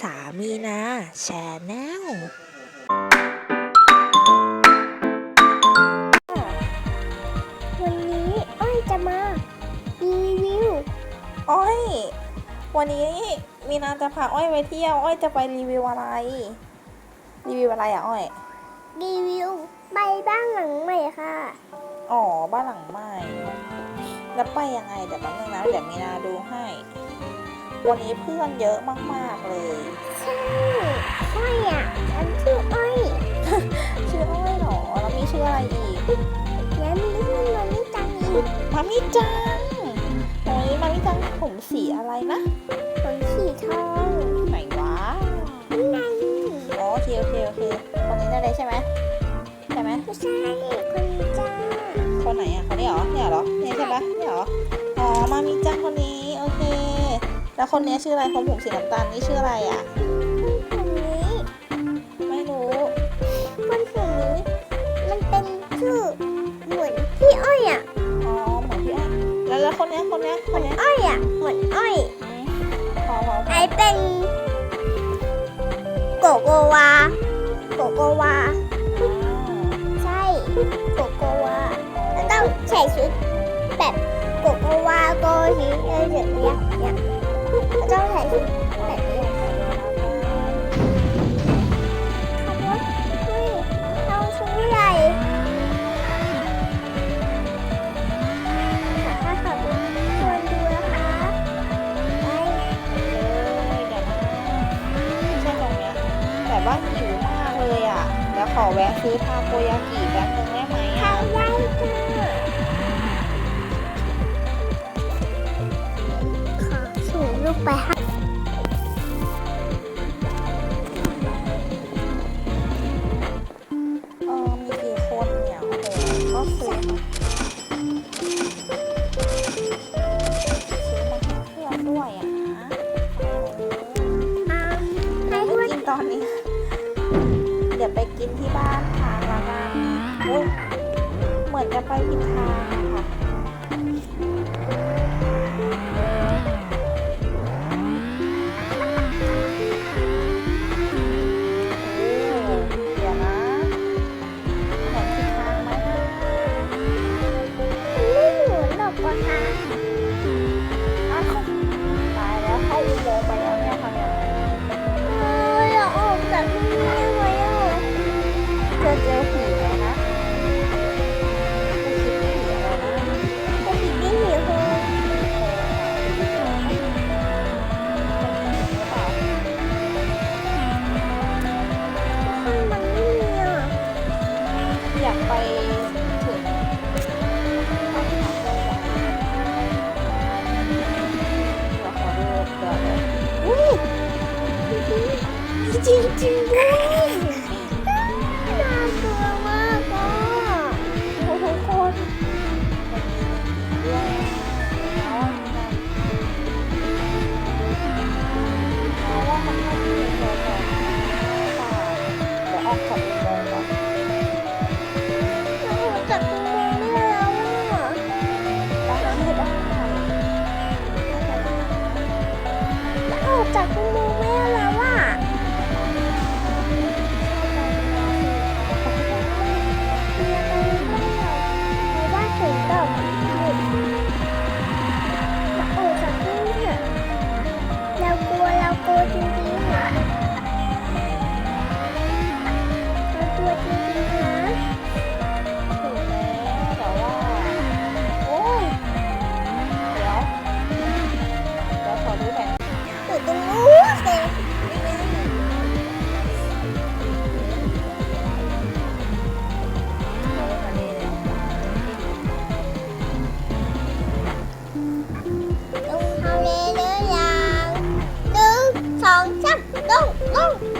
สามีนาแชนแนลวันนี้อ้อยจะมารีวิวอ้อย วันนี้มีนาจะพาอ้อยไปเที่ยว อ้อยจะไปรีวิวอะไร รีวิวอะไรอะอ้อย รีวิวใบบ้านหลังใหม่ค่ะ อ๋อ บ้านหลังใหม่ แล้วไปยังไงเดี๋ยวแป๊บนึงนะเดี๋ยวมีนาดูให้ วันนี้เพื่อนเยอะมากๆเลยใช่อ้อยอะฉันชื่ออ้อยชื่ออ้อยเหรอ แล้วมีชื่ออะไรอีกแล้วมีเพื่อนมาไม่ตังอีกมามิจังโอ้ยมามิจังผมสีอะไรนะคนสีทองไหนวะนี่ไงอ๋อโอเคโอเคโอเคคนนี้ได้เลยใช่ไหมใช่ไหมไม่ใช่คนนี้จ้าคนไหนอะคนนี้เหรอเนี่ยเหรอเนี่ยใช่ปะเนี่ยเหรออ๋อมามิจังคนนี้โอเค แล้วคนนี้ชื่ออะไรคนผมสีน้ำตาลนี่ชื่ออะไรอะคนนี้ไม่รู้คนสีนี้มันเป็นชื่อเหมือนพี่อ้อยอะอ๋อเหมือนพี่อ้อยแล้วแล้วคนเนี้ยคนเนี้ยคนเนี้ยอ้อยอะเหมือนอ้อยอืมพอพอพไออเป็นโกโกวาโกโกวาอ่าใช่โกโกวาแล้วต้องใส่ชุดแบบโกโกวาโกฮิเอออย่างเงี้ยเนี่ย แล้วต้องใส่ชุดแบบนี้ขับรถเฮ้ยเอาชุดใหญ่ถ้าขับรถควรดูนะคะไปเลยเดี๋ยวนะไม่ใช่ตรงเนี้ยแต่ว่าหิวมากเลยอะ แล้วขอแวะซื้อทาโกยากิแป๊บนึงได้ไหม ไปค่ะ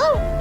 ล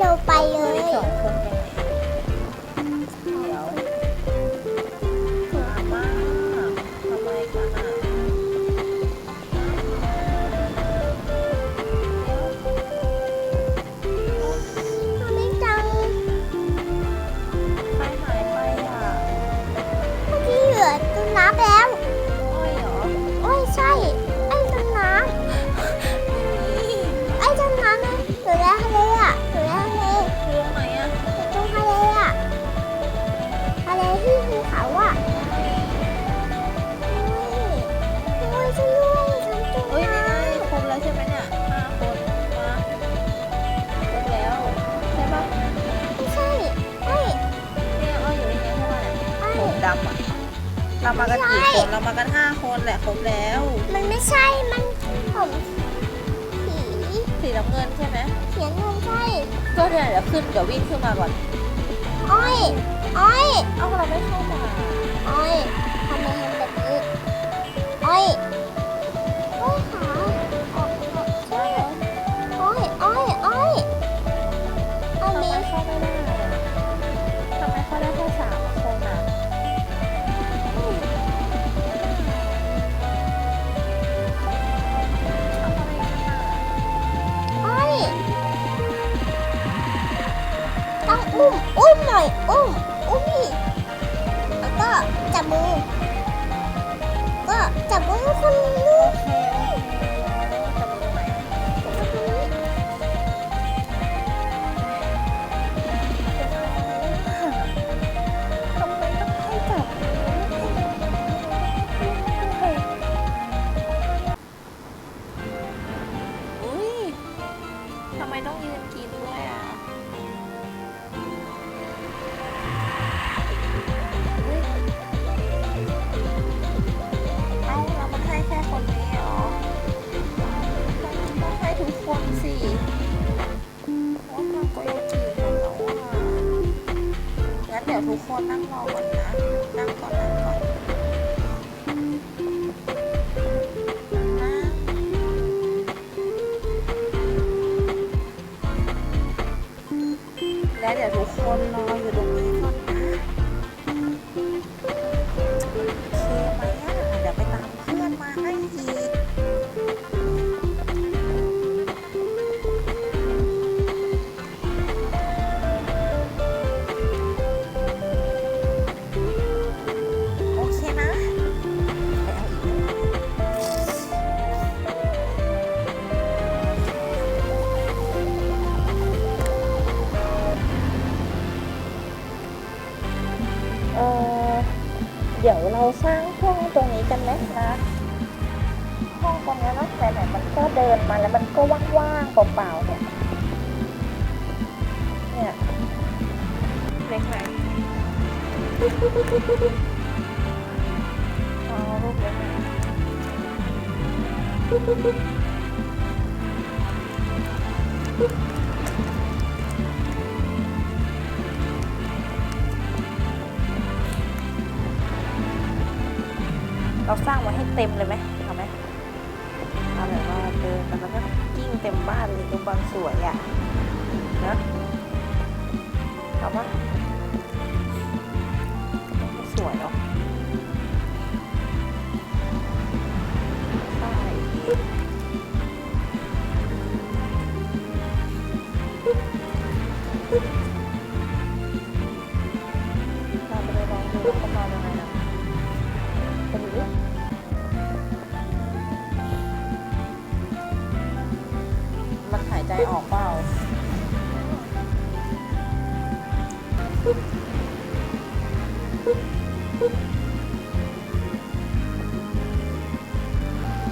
เราไปเลย สองคนกั เรามากันกี่คนเรามากันห้าคนแหละครบแล้วมันไม่ใช่ มันผมสีสีน้ำเงินใช่ไหมเขียนลงใช่ก็เนี่ยเดี๋ยวขึ้นเดี๋ยววิ่งขึ้นมาก่อนอ้อยอ้อยเอ้าเราไม่เข้ามาอ้อยทำไมทำแบบนี้อ้อย ทุกคนนั่งรอก่อนนะ นั่งก่อนนั่งก่อน เดี๋ยวเราสร้างห้องตรงนี้กันไหมนะห้องตรงนี้เนาะไหนๆมันก็เดินมาแล้วมันก็ว่างๆเปล่าๆเนี่ย เนี่ยเล็กไหมอ๋อรูปเล็กนะ เราสร้างไว้ให้เต็มเลยไหมเอาไหมเอาแบบว่าเดินแต่มันก็กิ้งเต็มบ้านเลยดูบางสวยอะนะเอาปะ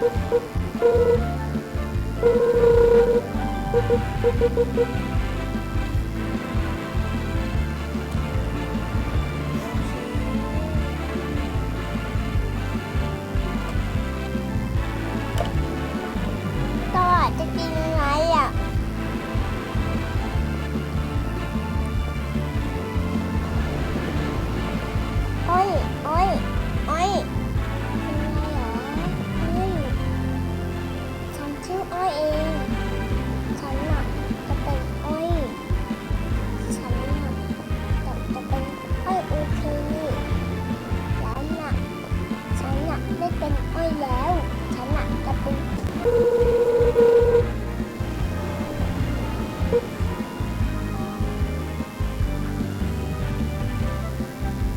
ต่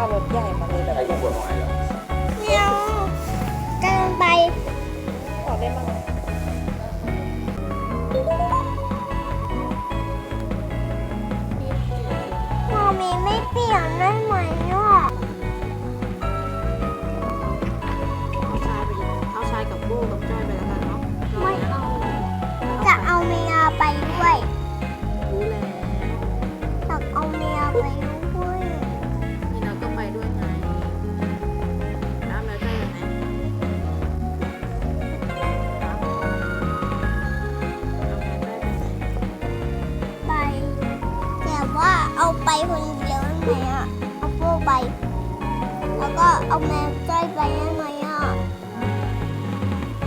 เอารถใหญ่มาเลยแบบใครก็ปวดหัวเหรอเดี๋ยวกำลังไปขอได้มั้งพอมีไม่เปลี่ยนนั่น ก็เอาแมวจ้อยไปได้ไหมอะ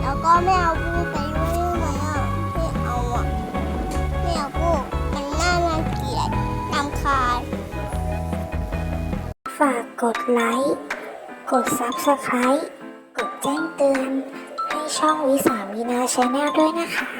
แล้วก็ไม่เอาพูไปด้วยได้ไหมอะ ไม่เอาอะ ไม่เอาพูมันน่ารังเกียจตามคาญฝากกดไลค์ กด Subscribe กดแจ้งเตือน ให้ช่องวิสามีนาชาแนลด้วยนะคะ